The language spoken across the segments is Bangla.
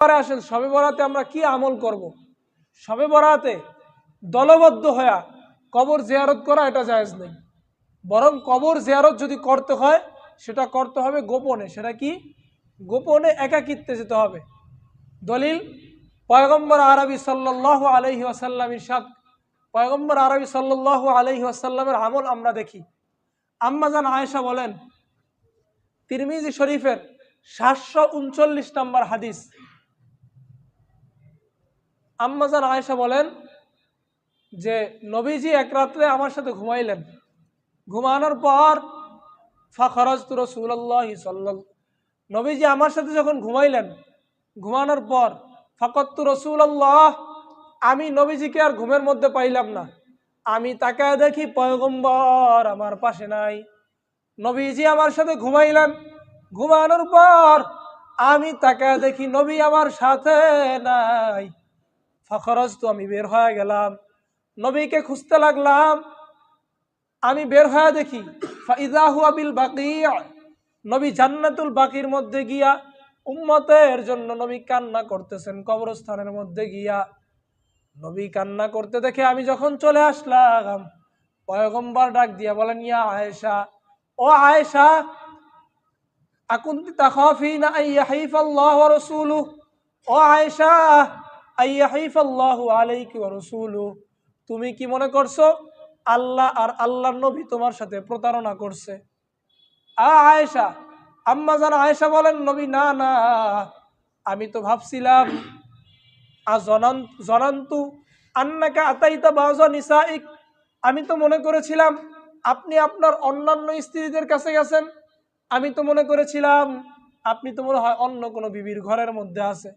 পরে আসেন, সবে বরাতে আমরা কি আমল করব। সবে বরাতে দলবদ্ধ হয়ে কবর জিয়ারত করা এটা জায়েজ নেই। বরং কবর জিয়ারত যদি করতে হয়, সেটা করতে হবে গোপনে। সেটা কি? গোপনে একাকিত্বে যেতে হবে। দলিল, পয়গম্বর আরবি সাল্লাহ আলহি আসাল্লাম ইরশাদ। পয়গম্বর আরবি সাল্লাহ আলহি আসাল্লামের আমল আমরা দেখি। আম্মাজান আয়েশা বলেন, তিরমিজি শরীফের সাতশো উনচল্লিশ নম্বর হাদিস আম্মাজান আয়েশা বলেন যে, নবীজি এক রাত্রে আমার সাথে ঘুমাইলেন। ঘুমানোর পর ফাখরাজ তু রসুল্লাহ সাল্লাল, নবীজি আমার সাথে যখন ঘুমাইলেন, ঘুমানোর পর ফাকত্তু রসুল্লাহ আমি নবীজিকে আর ঘুমের মধ্যে পাইলাম না। আমি তাকায় দেখি পয়গম্বর আমার পাশে নাই। নবীজি আমার সাথে ঘুমাইলেন। ঘুমানোর পর আমি তাকায় দেখি নবী আমার সাথে নাই। ফখরজ তো আমি বের হয়ে গেলাম। নবীকে খুঁজতে লাগলাম। আমি বের হয়ে দেখি ফাইজাহু আবিল বাকি। নবী জান্নাতুল বাকির মধ্যে গিয়া উম্মতের জন্য নবী কান্না করতেছেন, কবরস্থানের মধ্যে গিয়া। নবী কান্না করতে দেখে আমি যখন চলে আসলাম, পয়গম্বর ডাক দিয়া বলেন, ইয়া আয়েশা, ও আয়েশা আকুন্তি তাখাফিনা আইয়াহিফ আল্লাহ ওয়া রাসূলুহু। ও আয়েশা তুমি কি মনে করছ? আল্লাহ আর আল্লাহর নবী তোমার সাথে প্রতারণা করছে। আ আয়েশা, আম্মা জান আয়েশা বলেন, নবী, না না, আমি তো ভাবছিলাম জনান্তু, আন্নাকা আতাইতা বাজা নিসাইক। আমি তো মনে করেছিলাম, আপনি আপনার অন্যান্য স্ত্রীদের কাছে গেছেন। আমি তো মনে করেছিলাম, আপনি তো মনে হয় অন্য কোনো বিবির ঘরের মধ্যে আছে।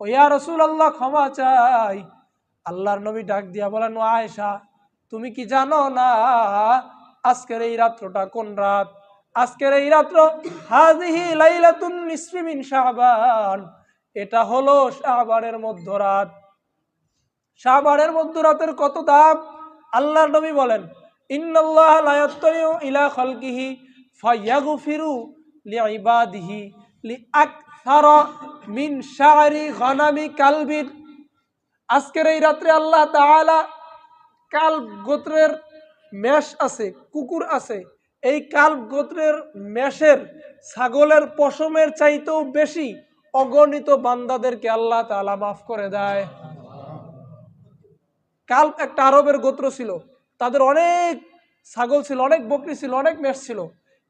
ও ইয়া রসুল আল্লাহ ক্ষমা চাই। আল্লাহর নবী ডাক দিয়া বলেন, ও আয়েশা, তুমি কি জানো না আজকের এই রাত্রটা কোন রাত? আজকের এই রাত্র হাজিহি লাইলাতুন নিসফি মিন শাবান। এটা হলো শাহবানের মধ্যরাত শাহবানের মধ্যরাতের কত দাম? আল্লাহর নবী বলেন, ইন্নাল্লাহ লা ইয়াত্তালিউ ইলা খালকিহি ফায়াগফিরু লিইবাদিহি লিআকসারা মিন শা'রি গনামি কালবিন। আজকের এই রাত্রে আল্লাহ তাআলা কাল গোত্রের মেষ আছে, কুকুর আছে। এই কাল গোত্রের মেষের, ছাগলের পশমের চাইতেও বেশি অগণিত বান্দাদেরকে আল্লাহ তাআলা মাফ করে দেয়। কাল একটা আরবের গোত্র ছিল, তাদের অনেক ছাগল ছিল, অনেক বকরি ছিল, অনেক মেষ ছিল।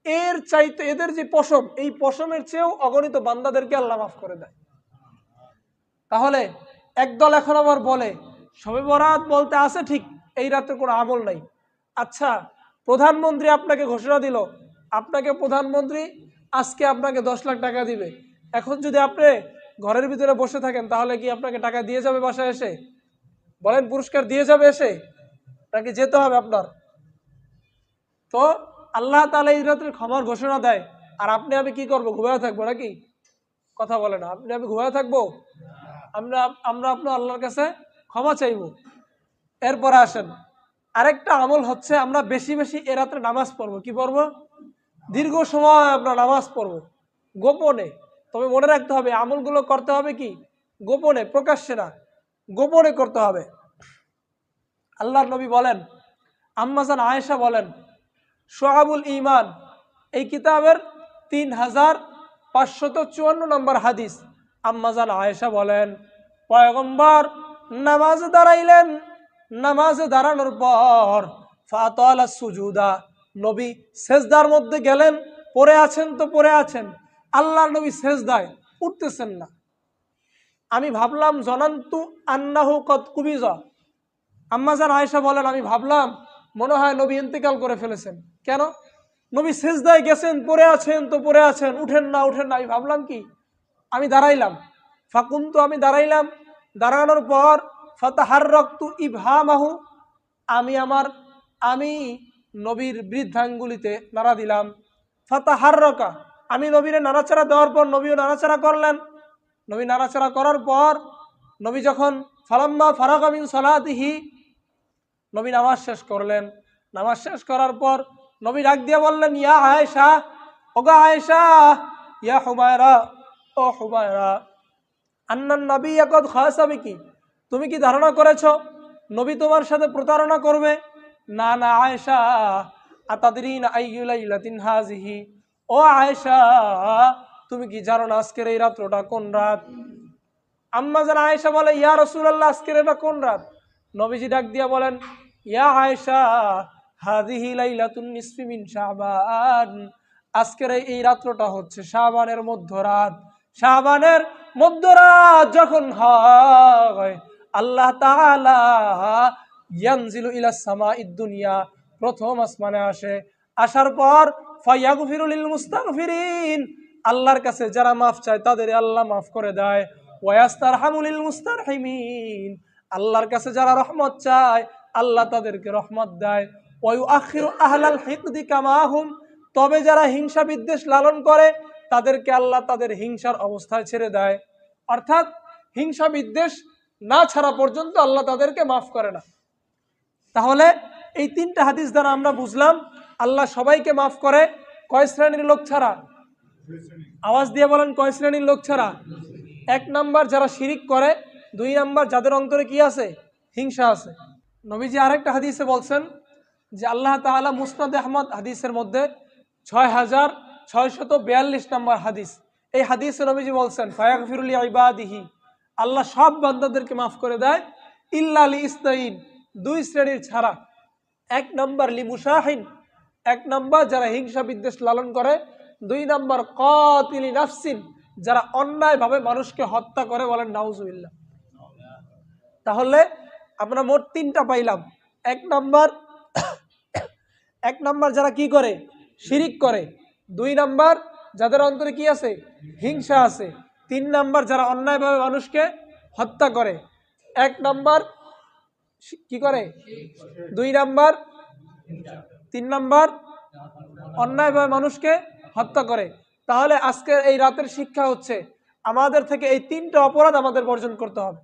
এর চাইতে এদের যে পশম, এই পশমের চেয়েও অগণিত বান্দাদেরকে আল্লাহ মাফ করে দেয়। তাহলে একদল এখন আবার বলে, সবে বরাত বলতে আছে ঠিক এই রাতে কোনো আমল নাই। আচ্ছা প্রধানমন্ত্রী আপনাকে ঘোষণা দিল, আপনাকে প্রধানমন্ত্রী আজকে আপনাকে দশ লাখ টাকা দিবে। এখন যদি আপনি ঘরের ভিতরে বসে থাকেন, তাহলে কি আপনাকে টাকা দিয়ে যাবে বাসায় এসে? বলেন পুরস্কার দিয়ে যাবে এসে? নাকি যেতে হবে আপনার? তো আল্লাহ তালা এই রাত্রে ক্ষমার ঘোষণা দেয়। আর আপনি আমি কি করব, ঘুমায় থাকব নাকি? কথা বলে না। আপনি আমি ঘুমায় থাকব? আমরা আমরা আপনার আল্লাহর কাছে ক্ষমা চাইব। এরপরে আসেন। আরেকটা আমল হচ্ছে আমরা বেশি বেশি এ রাত্রে নামাজ পড়ব। কি পড়ব? দীর্ঘ সময় আমরা নামাজ পড়ব। গোপনে। তবে মনে রাখতে হবে, আমলগুলো করতে হবে কি? গোপনে, প্রকাশ্যে না। গোপনে করতে হবে। আল্লাহর নবী বলেন আম্মাজান আয়েশা বলেন সোহাবুল ইমান এই কিতাবের তিন হাজার পাঁচশত চুয়ান্ন নম্বর হাদিস। আম্মাজান আয়েশা বলেন, পয়গম্বর নামাজে দাঁড়াইলেন, নামাজ দাঁড়ানোর পর ফাতলা সুজুদা, নবী সেজদার মধ্যে গেলেন, পড়ে আছেন তো পড়ে আছেন। আল্লাহর নবী সেজদায় উঠতেছেন না। আমি ভাবলাম, জনান্তু আন্নাহু কত কুবিজা। আম্মাজান আয়েশা বলেন, আমি ভাবলাম মনে হয় নবী ইন্তেকাল করে ফেলেছেন। কেন? নবী সেজদায় গেছেন, পড়ে আছেন তো পড়ে আছেন, উঠেন না উঠেন না, আমি ভাবলাম কি? আমি দাঁড়াইলাম। ফাকুন তো আমি দাঁড়াইলাম। দাঁড়ানোর পর ফতাহার রক্তু ইভামাহু আমি আমার, আমি নবীর বৃদ্ধাঙ্গুলিতে নাড়া দিলাম। ফতাহার রকা আমি নবীরে নাড়াচাড়া দেওয়ার পর নবীও নাড়াচাড়া করলেন। নবী নাড়াচাড়া করার পর নবী যখন ফালাম্মা ফারাক ফারাকামিন সলাতিহি নবী নামাজ শেষ করলেন। নামাজ শেষ করার পর নবী ডাক দিয়ে বললেন, ইয়া আয়েশা, ওগা আয়েশা, ইয়া হুমায়রা ও হুমায়রা আন্নান নবী একদ খাসাবি কি তুমি কি ধারণা করেছ নবী তোমার সাথে প্রতারণা করবে? না না, আয়েশা, আতাদরিন আইয়ুলাইলাতিন হাজিহি, ও আয়েশা, তুমি কি জানো না আজকের এই রাত্রটা কোন রাত? আম্মা জান আয়েশা বলে, ইয়া রসুল আল্লাহ আজকের এটা কোন রাত? নবীজি ডাক দিয়া বলেন, ইয়া আয়েশা হাদিহি লাইলাতুন নিসফি মিন শাবান। আজকের এই- রাত্রটা হচ্ছে শাবানের মধ্যরাত। শাবানের মধ্যরাত যখন হয়, আল্লাহ তাআলা ইয়ানজিলু ইলা সামাইদ দুনিয়া, প্রথম আসমানে আসে। আসার পর ফায়াগফিরুল লিল মুস্তাগফিরিন, আল্লাহর কাছে যারা মাফ চায় তাদের আল্লাহ মাফ করে দেয়। ওয়াস্তার হামুলিল মুস্তারহিমিন আল্লাহর কাছে যারা রহমত চায়, আল্লাহ তাদেরকে রহমত দেয়। ওই আখিরু আহলাল হিকদি কামাহুম তবে যারা হিংসা বিদ্বেষ লালন করে, তাদেরকে আল্লাহ তাদের হিংসার অবস্থায় ছেড়ে দেয়। অর্থাৎ হিংসা বিদ্বেষ না ছাড়া পর্যন্ত আল্লাহ তাদেরকে মাফ করে না। তাহলে এই তিনটা হাদিস দ্বারা আমরা বুঝলাম, আল্লাহ সবাইকে মাফ করে, কয় শ্রেণির লোক ছাড়া? আওয়াজ দিয়ে বলেন, কয় শ্রেণির লোক ছাড়া? এক নাম্বার যারা শিরিক করে দুই নাম্বার যাদের অন্তরে কি আছে? হিংসা আছে। নবীজি আরেকটা হাদিসে বলছেন যে আল্লাহ তাআলা মুসনাদ আহমদ হাদিসের মধ্যে ছয় হাজার ছয়শত বিয়াল্লিশ নম্বর হাদিস। এই হাদিসে নবীজি বলছেন ফায়াক ফায়াকফিরুল ইবাদিহি। আল্লাহ সব বান্দাদেরকে মাফ করে দেয়। ইল্লা আলী ইস্তাইন, দুই শ্রেণির ছাড়া। এক নম্বর লি মুসাহিন এক নম্বর যারা হিংসা বিদ্বেষ লালন করে। দুই নম্বর কতিলি নাফসিন, যারা অন্যায়ভাবে মানুষকে হত্যা করে বলেন, নাউজুবিল্লাহ। তাহলে আমরা মোট তিনটা পাইলাম। এক নম্বর এক নম্বর যারা কি করে? শিরিক করে। দুই নাম্বার, যাদের অন্তরে কি আছে? হিংসা আছে। তিন নাম্বার, যারা অন্যায়ভাবে মানুষকে হত্যা করে। এক নাম্বার, কি করে? দুই নাম্বার, তিন নাম্বার, অন্যায়ভাবে মানুষকে হত্যা করে। তাহলে আজকের এই রাতের শিক্ষা হচ্ছে, আমাদের থেকে এই তিনটা অপরাধ আমাদের বর্জন করতে হবে।